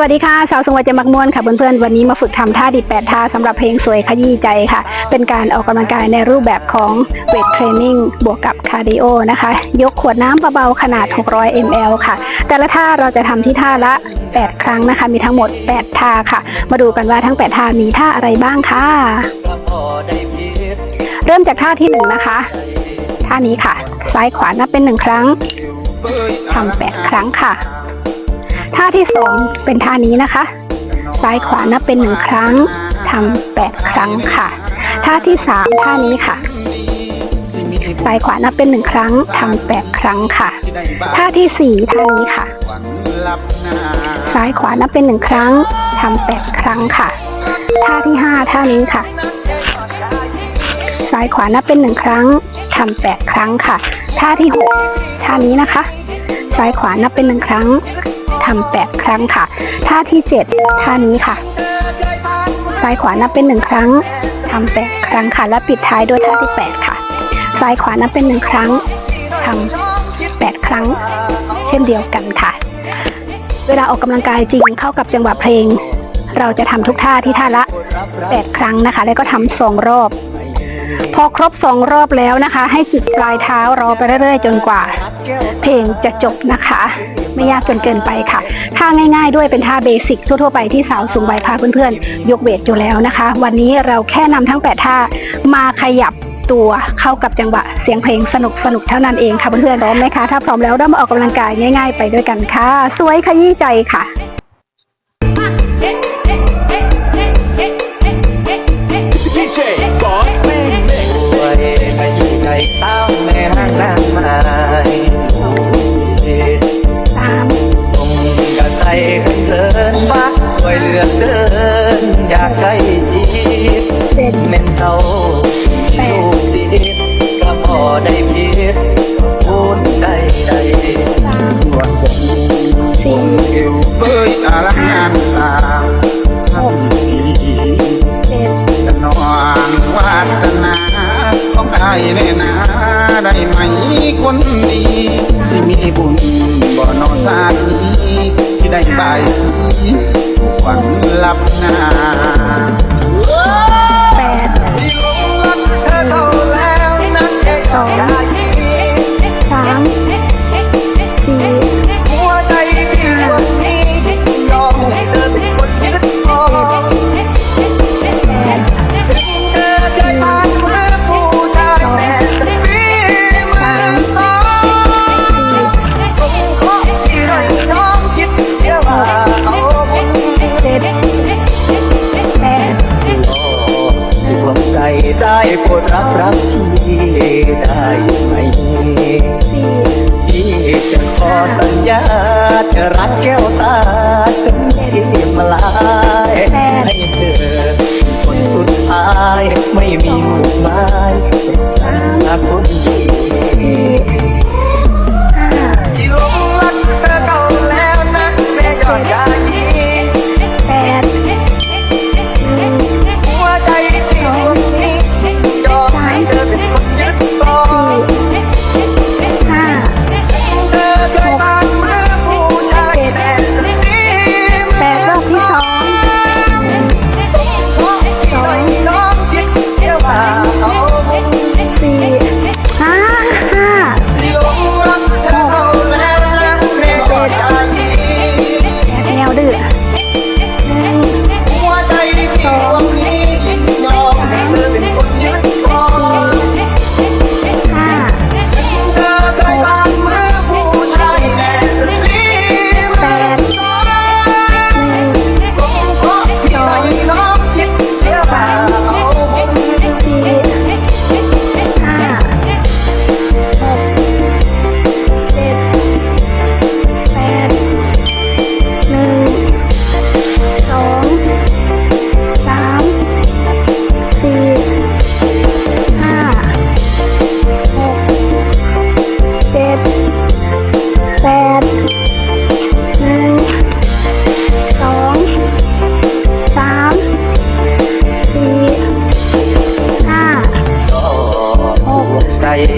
วัสดีค่ะสาวสงวนจะมักมวนค่ะเพื่อนๆวันนี้มาฝึกทำท่าดิดแปดท่าสำหรับเพลงสวยขยี้ใจค่ะ เป็นการออกกำลังกายในรูปแบบของเวทเทรนนิ่งบวกกับคาร์ดิโอนะคะ ยกขวดน้ำเบาๆขนาด 600 ml ค่ะ แต่ละท่าเราจะทำที่ท่าละ 8 ครั้งนะคะ มีทั้งหมด 8 ท่าค่ะ มาดูกันว่าทั้ง 8 ท่ามีท่าอะไรบ้างค่ะ เริ่มจากท่าที่ 1 นะคะ ท่านี้ค่ะ ซ้ายขวานับเป็น 1 ครั้งทำ8ครั้งค่ะ ท่าที่สองเป็นท่านี้นะคะ ซ้ายขวานับเป็นหนึ่งครั้งทำแปดครั้งค่ะ ท่าที่สามท่านี้ค่ะ ซ้ายขวานับเป็นหนึ่งครั้งทำแปดครั้งค่ะ ท่าที่สี่ท่านี้ค่ะ ซ้ายขวานับเป็นหนึ่งครั้งทำแปดครั้งค่ะ ท่าที่ห้าท่านี้ค่ะ ซ้ายขวานับเป็นหนึ่งครั้งทำแปดครั้งค่ะ ท่าที่หกท่านี้นะคะ ซ้ายขวานับเป็นหนึ่งครั้ง ทำแปดครั้งค่ะ ท่าที่เจ็ดท่านี้ค่ะ ซ้ายขวานับเป็นหนึ่งครั้งทำแปดครั้งค่ะ และปิดท้ายด้วยท่าที่แปดค่ะ ซ้ายขวานับเป็นหนึ่งครั้งทำแปดครั้ง เช่นเดียวกันค่ะ เวลาออกกำลังกายจริงเข้ากับจังหวะเพลง เราจะทำทุกท่าที่ท่าละ 8 ครั้งนะคะ แล้วก็ทำสองรอบ พอครบสองรอบแล้วนะคะ ให้จิกปลายเท้ารอไปเรื่อยๆ จนกว่า เพลงจะจบนะคะ ไม่ยากจนเกินไปค่ะท่าง่ายๆด้วยเป็นท่าเบสิกทั่วๆไปที่สาวสูงวัยพาเพื่อนๆ ยกเวทอยู่แล้วนะคะ วันนี้เราแค่นำทั้ง 8 ท่ามาขยับตัวเข้ากับจังหวะเสียงเพลงสนุกสนุกเท่านั้นเองค่ะเพื่อนๆพร้อมไหมคะถ้าพร้อมแล้วเรามาออกกำลังกายง่าย ๆ ไปด้วยกันค่ะ สวยขยี้ใจค่ะ DJ ม่างนางไม้ตามส่งกระใสเขินบักสวยเหลือเกิน อยากใกล้ชิดเม่นเจ้าลูกติดก็พอได้ผิดพูดได้ได้ตัวสมสี่เอวเบยอลังงานสาวทำดีจ็ดสนองวาสนาของไอ้แน่นา ได้ไหมคนดี สิมีบุญบ่นอสาดนี้สิได้บายสีสุขวันหลับหน้า รักพี่ได้ไหมสี่พี่จะขอสัญญา จะรักแก้วตาจนที่มาลายให้เธอคนสุดท้ายไม่มีหมุกไม้รักคนเดียว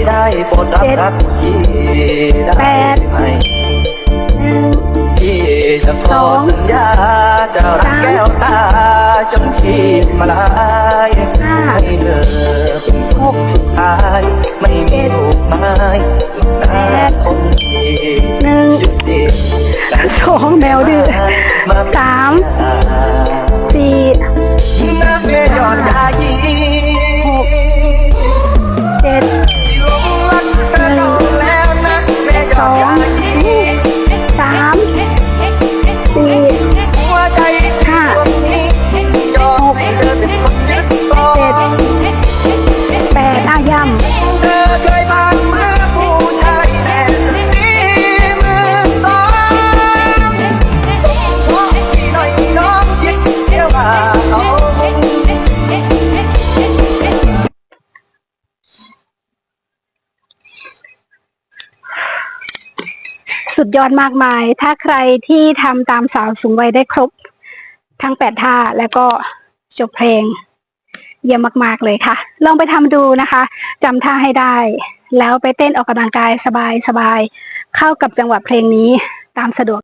ได้โปรดรับรักพี่ได้ไหมพี่จะขอสัญญาจะรักแก้วตาจนชีพมาลายให้เธอเป็นคนสุดท้าย ไม่มีลูกไม้ลูกนาคนดีหนึ่งสองแมวดื้อสามส สุดยอดมากมาย ถ้าใครที่ทำตามสาวสูงวัยได้ครบ ทั้งแปดท่าแล้วก็จบเพลง เยี่ยมมาก ๆ เลยค่ะ ลองไปทำดูนะคะจำท่าให้ได้ แล้วไปเต้นออกกำลังกายสบายๆเข้ากับจังหวะเพลงนี้ตามสะดวก